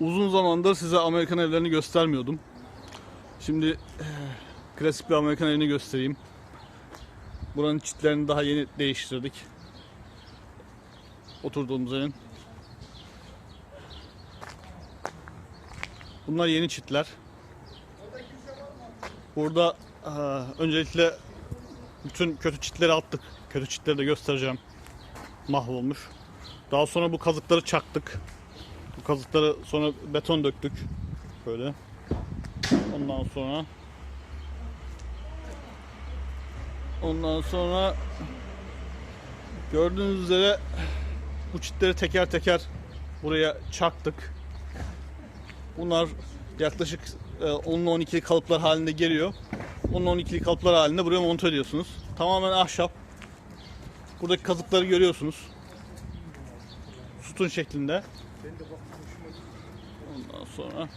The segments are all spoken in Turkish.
Uzun zamandır size Amerikan evlerini göstermiyordum. Şimdi eh, klasik bir Amerikan evini göstereyim. Buranın çitlerini daha yeni değiştirdik. Oturduğumuz evin. Bunlar yeni çitler. Burada eh, öncelikle bütün kötü çitleri attık. Kötü çitleri de göstereceğim. Mahvolmuş. Daha sonra bu kazıkları çaktık. Bu kazıkları sonra beton döktük. Böyle. Ondan sonra Ondan sonra gördüğünüz üzere bu çitleri teker teker buraya çaktık. Bunlar yaklaşık e, 10'lu 12'li kalıplar halinde geliyor. 10'lu 12'li kalıplar halinde buraya monte ediyorsunuz. Tamamen ahşap. Buradaki kazıkları görüyorsunuz. Sütun şeklinde. Ondan sonra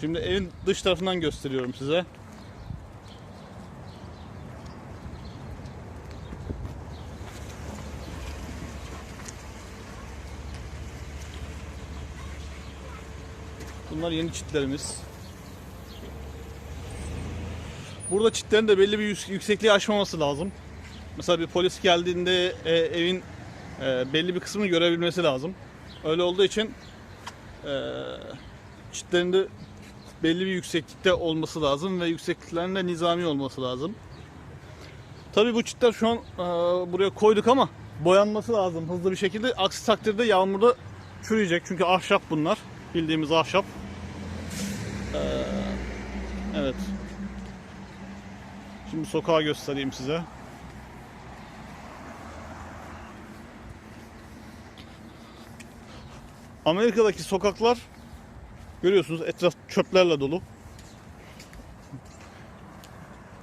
Şimdi evin dış tarafından gösteriyorum size. Bunlar yeni çitlerimiz. Burada çitlerin de belli bir yük- yüksekliği aşmaması lazım. Mesela bir polis geldiğinde e, evin e, belli bir kısmını görebilmesi lazım. Öyle olduğu için e, çitlerin de belli bir yükseklikte olması lazım ve yüksekliklerin de nizami olması lazım. Tabii bu çitler şu an e, buraya koyduk ama boyanması lazım hızlı bir şekilde. Aksi takdirde yağmurda çürüyecek. Çünkü ahşap bunlar. Bildiğimiz ahşap. E, evet. Şimdi sokağı göstereyim size. Amerika'daki sokaklar görüyorsunuz etraf çöplerle dolu.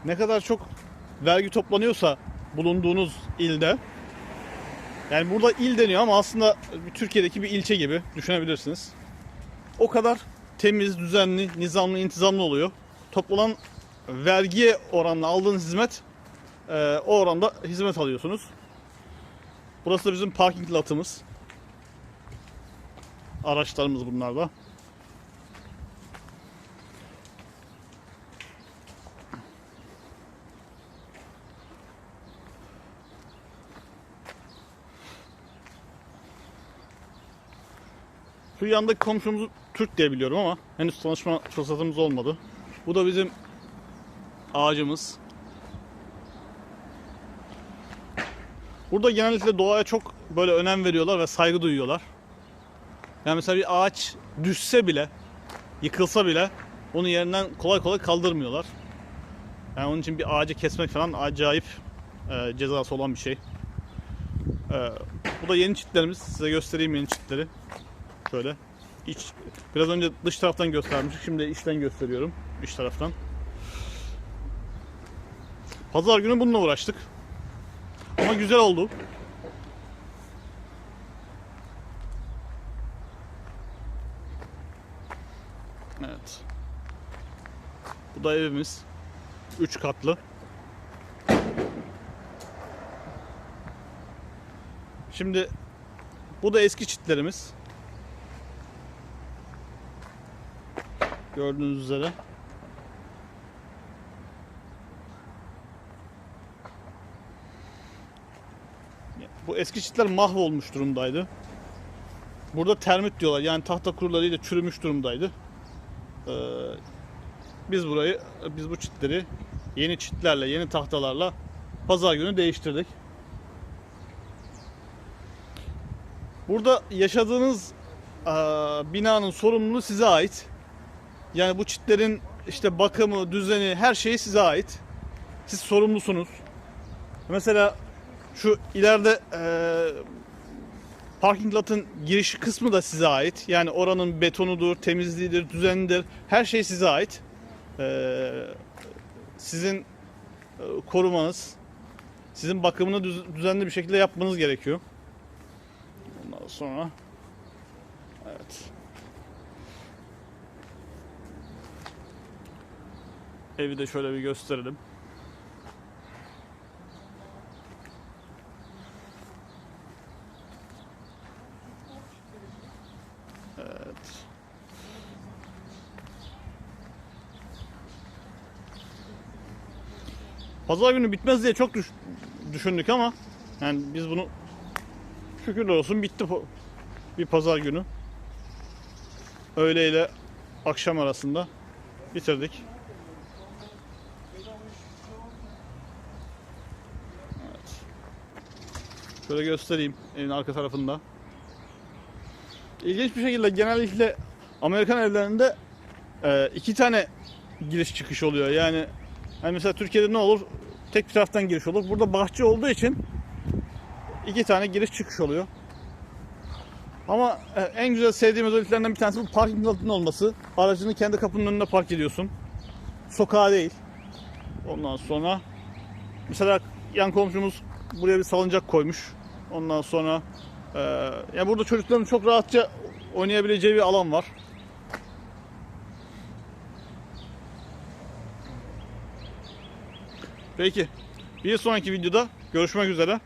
Ne kadar çok vergi toplanıyorsa bulunduğunuz ilde yani burada il deniyor ama aslında Türkiye'deki bir ilçe gibi düşünebilirsiniz. O kadar temiz, düzenli, nizamlı, intizamlı oluyor. Toplanan vergiye oranla aldığınız hizmet e, o oranda hizmet alıyorsunuz. Burası da bizim parking latımız. Araçlarımız bunlar da. Şu yandaki komşumuz Türk diye biliyorum ama henüz tanışma fırsatımız olmadı. Bu da bizim ağacımız. Burada genellikle doğaya çok böyle önem veriyorlar ve saygı duyuyorlar. Yani mesela bir ağaç düşse bile, yıkılsa bile onu yerinden kolay kolay kaldırmıyorlar. Yani onun için bir ağacı kesmek falan acayip e, cezası olan bir şey. E, bu da yeni çitlerimiz. Size göstereyim yeni çitleri. Şöyle. İç, biraz önce dış taraftan göstermiştik. Şimdi içten gösteriyorum. İç taraftan. Pazar günü bununla uğraştık. Ama güzel oldu. Evet. Bu da evimiz. 3 katlı. Şimdi bu da eski çitlerimiz. Gördüğünüz üzere. Bu eski çitler mahvolmuş durumdaydı. Burada termit diyorlar. Yani tahta kurularıyla çürümüş durumdaydı. Ee, biz burayı, biz bu çitleri yeni çitlerle, yeni tahtalarla pazar günü değiştirdik. Burada yaşadığınız eee, binanın sorumluluğu size ait. Yani bu çitlerin işte bakımı, düzeni, her şeyi size ait. Siz sorumlusunuz. Mesela şu ileride eee parking lot'ın giriş kısmı da size ait. Yani oranın betonudur, temizliğidir, düzenidir. Her şey size ait. Eee, sizin e, korumanız, sizin bakımını düz- düzenli bir şekilde yapmanız gerekiyor. Ondan sonra evet. Evi de şöyle bir gösterelim. Pazar günü bitmez diye çok düş- düşündük ama yani biz bunu şükürler olsun bitti bir pazar günü. Öğle ile akşam arasında bitirdik. Evet. Şöyle göstereyim evin arka tarafında. İlginç bir şekilde genellikle Amerikan evlerinde e, iki tane giriş çıkış oluyor. Yani hani mesela Türkiye'de ne olur? Tek bir taraftan giriş olur. Burada bahçe olduğu için iki tane giriş çıkış oluyor. Ama e, en güzel sevdiğim özelliklerinden bir tanesi bu parking altının olması. Aracını kendi kapının önünde park ediyorsun. Sokağa değil. Ondan sonra mesela yan komşumuz buraya bir salıncak koymuş. Ondan sonra e, yani burada çocukların çok rahatça oynayabileceği bir alan var. Peki. Bir sonraki videoda görüşmek üzere.